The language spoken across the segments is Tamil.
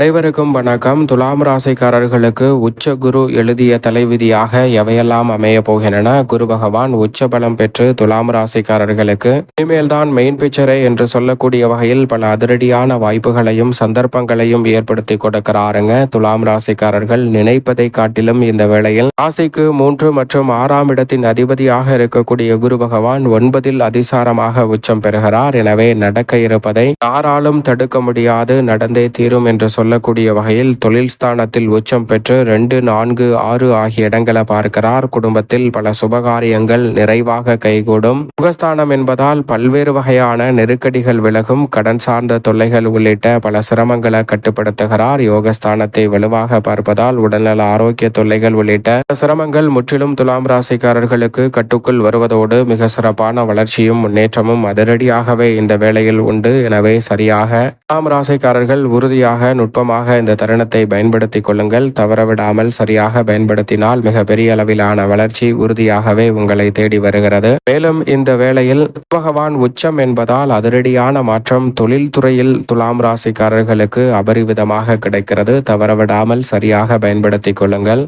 அனைவருக்கும் வணக்கம். துலாம் ராசிக்காரர்களுக்கு உச்ச குரு எழுதிய தலைவிதியாக எவையெல்லாம் அமைய போகின்றன? குரு பகவான் உச்ச பலம் பெற்று துலாம் ராசிக்காரர்களுக்கு இனிமேல் தான் மெயின் பிக்சரே என்று சொல்லக்கூடிய வகையில் பல அதிரடியான வாய்ப்புகளையும் சந்தர்ப்பங்களையும் ஏற்படுத்தி கொடுக்கிறாருங்க. துலாம் ராசிக்காரர்கள் நினைப்பதை காட்டிலும் இந்த வேளையில் ராசிக்கு மூன்று மற்றும் ஆறாம் இடத்தின் அதிபதியாக இருக்கக்கூடிய குரு பகவான் ஒன்பதில் அதிசாரமாக உச்சம் பெறுகிறார். எனவே நடக்க இருப்பதை யாராலும் தடுக்க முடியாது. நடந்தே தீரும் என்று சொல்லக்கூடிய வகையில் தொழில் ஸ்தானத்தில் உச்சம் பெற்று ரெண்டு நான்கு ஆறு ஆகிய இடங்களை பார்க்கிறார். குடும்பத்தில் பல சுபகாரியங்கள் நிறைவாக கைகூடும். முகஸ்தானம் என்பதால் பல்வேறு வகையான நெருக்கடிகள் விலகும். கடன் சார்ந்த தொல்லைகள் உள்ளிட்ட பல சிரமங்களை கட்டுப்படுத்துகிறார். யோகஸ்தானத்தை வலுவாக பார்ப்பதால் உடல்நல ஆரோக்கிய தொல்லைகள் உள்ளிட்ட சிரமங்கள் முற்றிலும் துலாம் ராசிக்காரர்களுக்கு கட்டுக்குள் வருவதோடு மிக சிறப்பான வளர்ச்சியும் முன்னேற்றமும் அதிரடியாகவே இந்த வேளையில் உண்டு. எனவே சரியாக துலாம் ராசிக்காரர்கள் உறுதியாக நுட்பமாக இந்த தருணத்தை பயன்படுத்திக் கொள்ளுங்கள். தவறவிடாமல் சரியாக பயன்படுத்தினால் மிக பெரிய அளவிலான வளர்ச்சி உறுதியாகவே உங்களை தேடி வருகிறது. மேலும் இந்த வேளையில் பகவான் உச்சம் என்பதால் அதிரடியான மாற்றம் தொழில்துறையில் துலாம் ராசிக்காரர்களுக்கு அபரிவிதமாக கிடைக்கிறது. தவறவிடாமல் சரியாக பயன்படுத்திக் கொள்ளுங்கள்.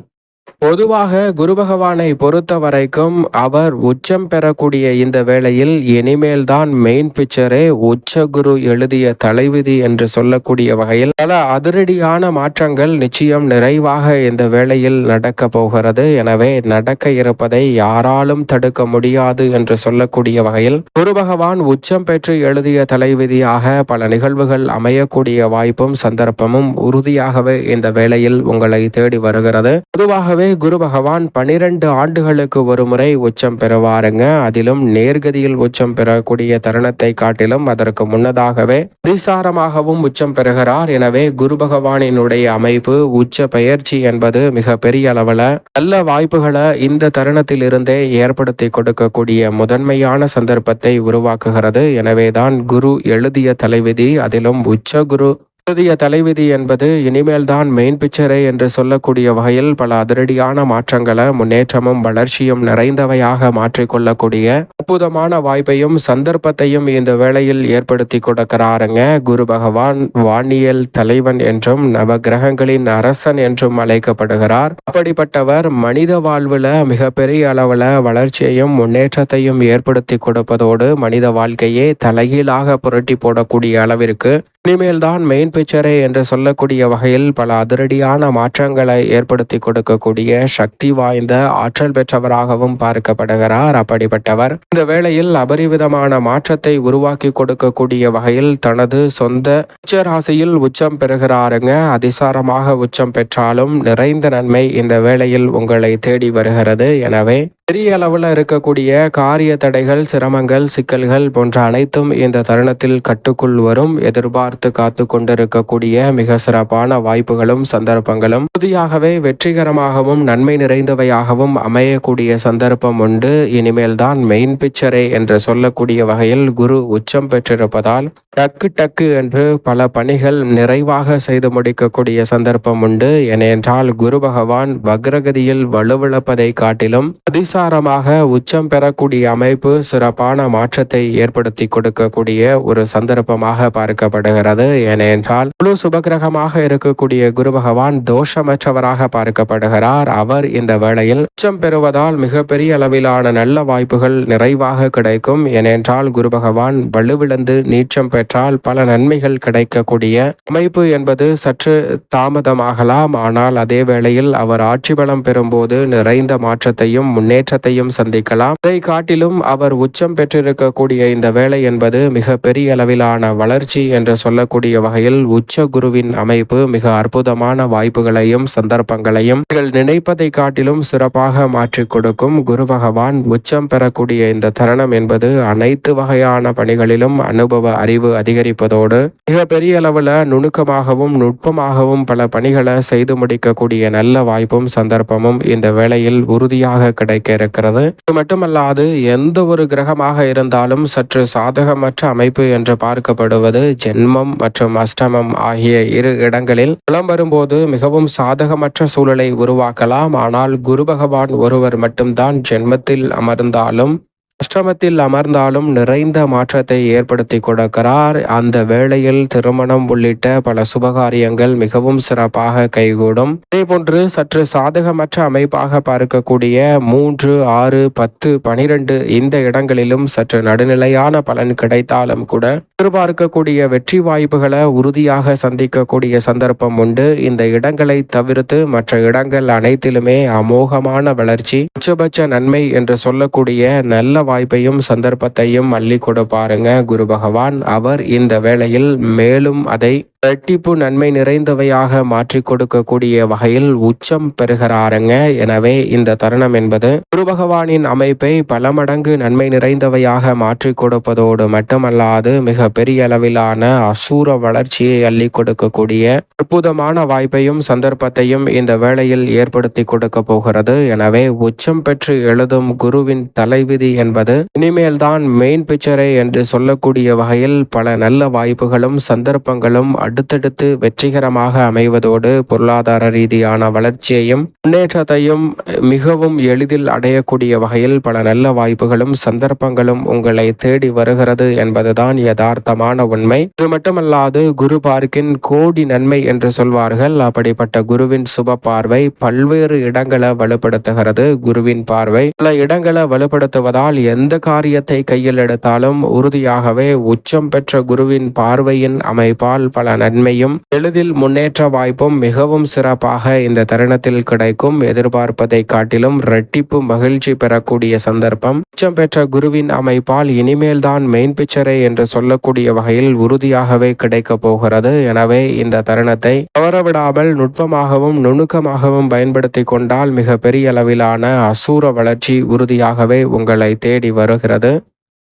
பொதுவாக குரு பகவானை பொறுத்த வரைக்கும் அவர் உச்சம் பெறக்கூடிய இந்த வேளையில் இனிமேல் தான் மெயின் பிக்சரே உச்ச குரு எழுதிய தலைவிதி என்று சொல்லக்கூடிய வகையில் பல அதிரடியான மாற்றங்கள் நிச்சயம் நிறைவாக இந்த வேளையில் நடக்க போகிறது. எனவே நடக்க இருப்பதை யாராலும் தடுக்க முடியாது என்று சொல்லக்கூடிய வகையில் குரு பகவான் உச்சம் பெற்று எழுதிய தலைவிதியாக பல நிகழ்வுகள் அமையக்கூடிய வாய்ப்பும் சந்தர்ப்பமும் உறுதியாகவே இந்த வேளையில் உங்களை தேடி வருகிறது. பொதுவாகவே குரு பகவான் பனிரெண்டு ஆண்டுகளுக்கு ஒரு முறை உச்சம் பெறுவாருங்க. அதிலும் நேர்கதியில் உச்சம் பெறக்கூடிய தருணத்தை காட்டிலும் அதற்கு முன்னதாகவே அதிசாரமாகவும் உச்சம் பெறுகிறார். எனவே குரு பகவானினுடைய அமைப்பு உச்ச பயிற்சி என்பது மிக பெரிய அளவில் நல்ல வாய்ப்புகளை இந்த தருணத்தில் இருந்தே ஏற்படுத்தி கொடுக்கக்கூடிய முதன்மையான சந்தர்ப்பத்தை உருவாக்குகிறது. எனவேதான் குரு எழுதிய தலைவிதி அதிலும் உச்ச குரு புதிய தலைவிதி என்பது இனிமேல் தான் மெயின் பிக்சரே என்று சொல்லக்கூடிய வகையில் பல அதிரடியான மாற்றங்களை முன்னேற்றமும் வளர்ச்சியும் நிறைந்தவையாக மாற்றிக்கொள்ளக்கூடிய அற்புதமான வாய்ப்பையும் சந்தர்ப்பத்தையும் இந்த வேளையில் ஏற்படுத்தி கொடுக்கிறாருங்க. குரு பகவான் வானியல் தலைவன் என்றும் நவ கிரகங்களின் அரசன் என்றும் அழைக்கப்படுகிறார். அப்படிப்பட்டவர் மனித வாழ்வுல மிகப்பெரிய அளவுல வளர்ச்சியையும் முன்னேற்றத்தையும் ஏற்படுத்தி கொடுப்பதோடு மனித வாழ்க்கையே தலைகீழாக புரட்டி போடக்கூடிய அளவிற்கு இனிமேல் தான் மெயின் பிக்சரே என்று சொல்லக்கூடிய வகையில் பல அதிரடியான மாற்றங்களை ஏற்படுத்தி கொடுக்கக்கூடிய சக்தி வாய்ந்த ஆற்றல் பெற்றவராகவும் பார்க்கப்படுகிறார். அப்படிப்பட்டவர் இந்த வேளையில் அபரிவிதமான மாற்றத்தை உருவாக்கி கொடுக்கக்கூடிய வகையில் தனது சொந்த உச்சராசியில் உச்சம் பெறுகிறாருங்க. அதிசாரமாக உச்சம் பெற்றாலும் நிறைந்த நன்மை இந்த வேளையில் உங்களை தேடி வருகிறது. எனவே பெரிய அளவில் இருக்கக்கூடிய காரிய தடைகள் சிரமங்கள் சிக்கல்கள் போன்ற அனைத்தும் இந்த தருணத்தில் கட்டுக்குள் வரும். எதிர்பார்த்து காத்து கொண்டிருக்கக்கூடிய மிக சிறப்பான வாய்ப்புகளும் சந்தர்ப்பங்களும். உறுதியாகவே வெற்றிகரமாகவும் நன்மை நிறைந்தவையாகவும் அமையக்கூடிய சந்தர்ப்பம் உண்டு. இனிமேல் தான் மெயின் பிக்சரே என்று சொல்லக்கூடிய வகையில் குரு உச்சம் பெற்றிருப்பதால் டக்கு டக்கு என்று பல பணிகள் நிறைவாக செய்து முடிக்கக்கூடிய சந்தர்ப்பம் உண்டு. ஏனென்றால் குரு பகவான் வக்ரகதியில் வலுவிழப்பதை காட்டிலும் அதிச மின்சாரமாக உச்சம் பெறக்கூடிய அமைப்பு சிறப்பான மாற்றத்தை ஏற்படுத்தி கொடுக்கக்கூடிய ஒரு சந்தர்ப்பமாக பார்க்கப்படுகிறது. ஏனென்றால் முழு சுபகிரகமாக இருக்கக்கூடிய குரு பகவான் தோஷமற்றவராக பார்க்கப்படுகிறார். அவர் இந்த வேளையில் உச்சம் பெறுவதால் மிகப்பெரிய அளவிலான நல்ல வாய்ப்புகள் நிறைவாக கிடைக்கும். ஏனென்றால் குரு பகவான் வலுவிழந்து நீச்சம் பெற்றால் பல நன்மைகள் கிடைக்கக்கூடிய அமைப்பு என்பது சற்று தாமதமாகலாம். ஆனால் அதே வேளையில் அவர் ஆட்சி பலம் பெறும்போது நிறைந்த மாற்றத்தையும் முன்னேற்ற முன்னேற்றத்தையும் சந்திக்கலாம். இதை காட்டிலும் அவர் உச்சம் பெற்றிருக்கக்கூடிய இந்த வேலை என்பது மிக பெரிய அளவிலான வளர்ச்சி என்று சொல்லக்கூடிய வகையில் உச்ச குருவின் அமைப்பு மிக அற்புதமான வாய்ப்புகளையும் சந்தர்ப்பங்களையும் நீங்கள் நினைப்பதை காட்டிலும் சிறப்பாக மாற்றிக் கொடுக்கும். குரு பகவான் உச்சம் பெறக்கூடிய இந்த தருணம் என்பது அனைத்து வகையான பணிகளிலும் அனுபவ அறிவு அதிகரிப்பதோடு மிக பெரிய அளவில் நுணுக்கமாகவும் நுட்பமாகவும் பல பணிகளை செய்து முடிக்கக்கூடிய நல்ல வாய்ப்பும் சந்தர்ப்பமும் இந்த வேளையில் உறுதியாக கிடைக்க இருக்கிறது. இது மட்டுமல்லாது எந்த ஒரு கிரகமாக இருந்தாலும் சற்று சாதகமற்ற அமைப்பு என்று பார்க்கப்படுவது ஜென்மம் மற்றும் அஷ்டமம் ஆகிய இரு இடங்களில் புலம் வரும்போது மிகவும் சாதகமற்ற சூழலை உருவாக்கலாம். ஆனால் குரு பகவான் ஒருவர் மட்டும்தான் ஜென்மத்தில் அமர்ந்தாலும் அஷ்டமத்தில் அமர்ந்தாலும் நிறைந்த மாற்றத்தை ஏற்படுத்தி கொடுக்கிறார். அந்த வேளையில் திருமணம் உள்ளிட்ட பல சுபகாரியங்கள் மிகவும் சிறப்பாக கைகூடும். அதேபோன்று சற்று சாதகமற்ற அமைப்பாக பார்க்கக்கூடிய மூன்று ஆறு பத்து பனிரெண்டு இந்த இடங்களிலும் சற்று நடுநிலையான பலன் கிடைத்தாலும் கூட எதிர்பார்க்கக்கூடிய வெற்றி வாய்ப்புகளை உறுதியாக சந்திக்கக்கூடிய சந்தர்ப்பம் உண்டு. இந்த இடங்களை தவிர்த்து மற்ற இடங்கள் அனைத்திலுமே அமோகமான வளர்ச்சி உச்சபட்ச நன்மை என்று சொல்லக்கூடிய நல்ல வாய்ப்பையும் சந்தர்ப்பத்தையும் அள்ளி கொடுப்பாருங்க குரு பகவான். அவர் இந்த வேளையில் மேலும் அதை இரட்டிப்பு நன்மை நிறைந்தவையாக மாற்றி கொடுக்கக்கூடிய வகையில் உச்சம் பெறுகிறாருங்க. எனவே இந்த தருணம் என்பது குரு பகவானின் அமைப்பை பல மடங்கு நன்மை நிறைந்தவையாக மாற்றி கொடுப்பதோடு மட்டுமல்லாது மிக பெரிய அளவிலான அசூர வளர்ச்சியை அள்ளி கொடுக்கக்கூடிய அற்புதமான வாய்ப்பையும் சந்தர்ப்பத்தையும் இந்த வேளையில் ஏற்படுத்தி கொடுக்க போகிறது. எனவே உச்சம் பெற்று எழுதும் குருவின் தலைவிதி என்பது இனிமேல் தான் மெயின் பிக்சரை என்று சொல்லக்கூடிய வகையில் பல நல்ல வாய்ப்புகளும் சந்தர்ப்பங்களும் அடுத்தடுத்து வெற்றிகரமாக அமைவதோடு பொருளாதார ரீதியான வளர்ச்சியையும் முன்னேற்றத்தையும் மிகவும் எளிதில் அடையக்கூடிய வகையில் பல நல்ல வாய்ப்புகளும் சந்தர்ப்பங்களும் உங்களை தேடி வருகிறது என்பதுதான் யதார்த்தமான உண்மை. இது மட்டுமல்லாது குரு பார்க்கின் கோடி நன்மை என்று சொல்வார்கள். அப்படிப்பட்ட குருவின் சுப பார்வை பல்வேறு இடங்களை வலுப்படுத்துகிறது. குருவின் பார்வை பல இடங்களை வலுப்படுத்துவதால் எந்த காரியத்தை கையில் எடுத்தாலும் உறுதியாகவே உச்சம் பெற்ற குருவின் பார்வையின் அமைப்பால் பல நன்மையும் எளிதில் முன்னேற்ற வாய்ப்பும் மிகவும் சிறப்பாக இந்த தருணத்தில் கிடைக்கும். எதிர்பார்ப்பதை காட்டிலும் இரட்டிப்பு மகிழ்ச்சி பெறக்கூடிய சந்தர்ப்பம். உச்சம் பெற்ற குருவின் அமைப்பால் இனிமேல் தான் மெயின் பிக்சரே என்று சொல்லக்கூடிய வகையில் உறுதியாகவே கிடைக்க போகிறது. எனவே இந்த தருணத்தை தவறவிடாமல் நுட்பமாகவும் நுணுக்கமாகவும் பயன்படுத்தி கொண்டால் மிக பெரிய அளவிலான அசூர வளர்ச்சி உறுதியாகவே உங்களை தேடி வருகிறது.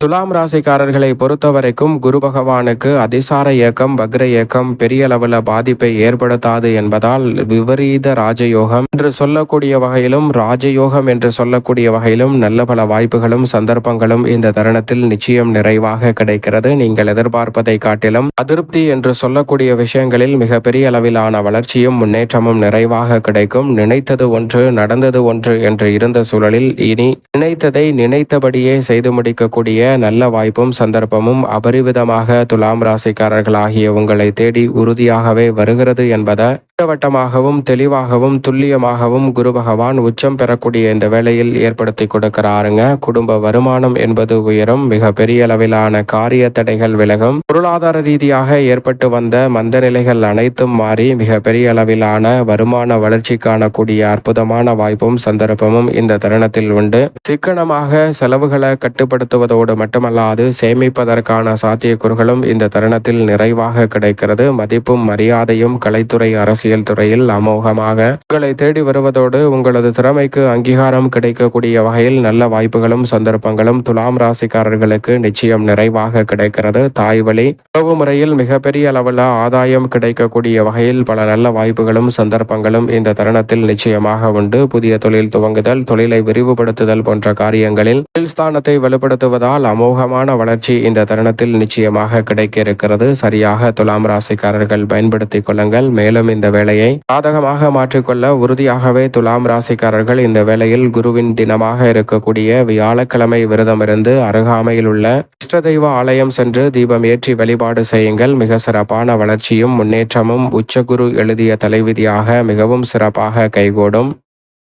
துலாம் ராசிக்காரர்களை பொறுத்தவரைக்கும் குரு பகவானுக்கு அதிசார இயக்கம் வக்ர இயக்கம் பெரிய அளவில் பாதிப்பை ஏற்படுத்தாது என்பதால் விபரீத ராஜயோகம் என்று சொல்லக்கூடிய வகையிலும் ராஜயோகம் என்று சொல்லக்கூடிய வகையிலும் நல்ல பல வாய்ப்புகளும் சந்தர்ப்பங்களும் இந்த தருணத்தில் நிச்சயம் நிறைவாக கிடைக்கிறது. நீங்கள் எதிர்பார்ப்பதை காட்டிலும் அதிருப்தி என்று சொல்லக்கூடிய விஷயங்களில் மிக பெரிய அளவிலான வளர்ச்சியும் முன்னேற்றமும் நிறைவாக கிடைக்கும். நினைத்தது ஒன்று நடந்தது ஒன்று என்று இருந்த சூழலில் இனி நினைத்ததை நினைத்தபடியே செய்து முடிக்கக்கூடிய நல்ல வாய்ப்பும் சந்தர்ப்பமும் அபரிவிதமாக துலாம் ராசிக்காரர்களாகிய உங்களை தேடி உறுதியாகவே வருகிறது என்பதை திட்டவட்டமாகவும் தெளிவாகவும் துல்லியமாகவும் குரு பகவான் உச்சம் பெறக்கூடிய இந்த வேலையில் ஏற்படுத்தி கொடுக்கிறாருங்க. குடும்ப வருமானம் என்பது உயரும். மிக பெரிய அளவிலான காரிய தடைகள் விலகும். பொருளாதார ரீதியாக ஏற்பட்டு வந்த மந்த நிலைகள் அனைத்தும் மாறி மிக பெரிய அளவிலான வருமான வளர்ச்சி காணக்கூடிய அற்புதமான வாய்ப்பும் சந்தர்ப்பமும் இந்த தருணத்தில் உண்டு. சிக்கனமாக செலவுகளை கட்டுப்படுத்துவதோடு மட்டுமல்லாது சேமிப்பதற்கான சாத்தியக்கூறுகளும் இந்த தருணத்தில் நிறைவாக கிடைக்கிறது. மதிப்பும் மரியாதையும் கலைத்துறை அரசு அரசியல் துறையில் அமோகமாக உங்களை தேடி வருவதோடு உங்களது திறமைக்கு அங்கீகாரம் கிடைக்கக்கூடிய வகையில் நல்ல வாய்ப்புகளும் சந்தர்ப்பங்களும் துலாம் ராசிக்காரர்களுக்கு நிச்சயம் நிறைவாக கிடைக்கிறது. தாய் வழி உறவு முறையில் மிகப்பெரிய அளவில் ஆதாயம் கிடைக்கக்கூடிய வகையில் பல நல்ல வாய்ப்புகளும் சந்தர்ப்பங்களும் இந்த தருணத்தில் நிச்சயமாக உண்டு. புதிய தொழில் துவங்குதல் தொழிலை விரிவுபடுத்துதல் போன்ற காரியங்களில் தொழில் ஸ்தானத்தை வலுப்படுத்துவதால் அமோகமான வளர்ச்சி இந்த தருணத்தில் நிச்சயமாக கிடைக்க இருக்கிறது. சரியாக துலாம் ராசிக்காரர்கள் பயன்படுத்திக் கொள்ளுங்கள். மேலும் இந்த வேலையை சாதகமாக மாற்றிக்கொள்ள உறுதியாகவே துலாம் ராசிக்காரர்கள் இந்த வேளையில் குருவின் தினமாக இருக்கக்கூடிய வியாழக்கிழமை விரதமிருந்து அருகாமையில் உள்ள இஷ்ட தெய்வ ஆலயம் சென்று தீபம் ஏற்றி வழிபாடு செய்யுங்கள். மிக சிறப்பான வளர்ச்சியும் முன்னேற்றமும் உச்சகுரு எழுதிய தலைவிதியாக மிகவும் சிறப்பாக கைகூடும்.